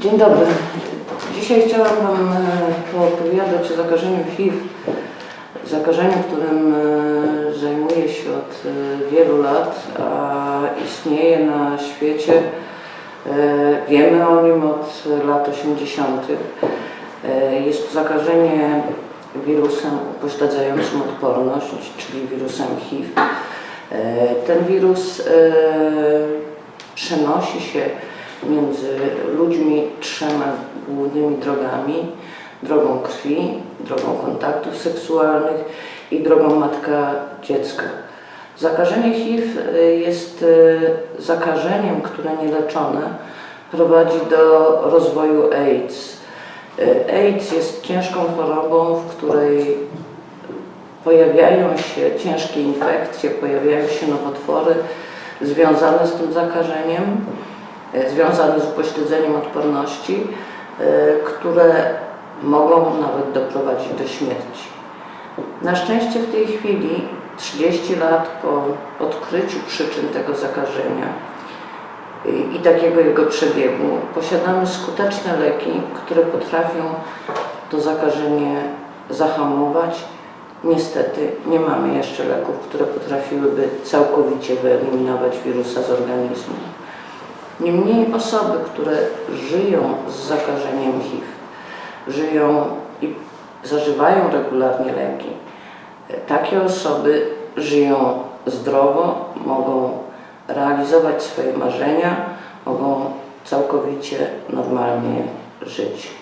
Dzień dobry. Dzisiaj chciałam Wam e, poopowiadać o zakażeniu HIV. Zakażeniu, którym e, zajmuję się od e, wielu lat, a istnieje na świecie. Wiemy o nim od lat 80. E, Jest to zakażenie wirusem upośledzającym odporność, czyli wirusem HIV. Ten wirus przenosi się między ludźmi trzema głównymi drogami: drogą krwi, drogą kontaktów seksualnych i drogą matka-dziecka. Zakażenie HIV y, jest y, zakażeniem, które nieleczone prowadzi do rozwoju AIDS. Y, AIDS jest ciężką chorobą, w której pojawiają się ciężkie infekcje, pojawiają się nowotwory związane z tym zakażeniem, związane z upośledzeniem odporności, e, które mogą nawet doprowadzić do śmierci. Na szczęście w tej chwili, 30 lat po odkryciu przyczyn tego zakażenia i, i takiego jego przebiegu, posiadamy skuteczne leki, które potrafią to zakażenie zahamować. Niestety nie mamy jeszcze leków, które potrafiłyby całkowicie wyeliminować wirusa z organizmu. Niemniej osoby, które żyją z zakażeniem HIV, żyją i zażywają regularnie leki, takie osoby żyją zdrowo, mogą realizować swoje marzenia, mogą całkowicie normalnie żyć.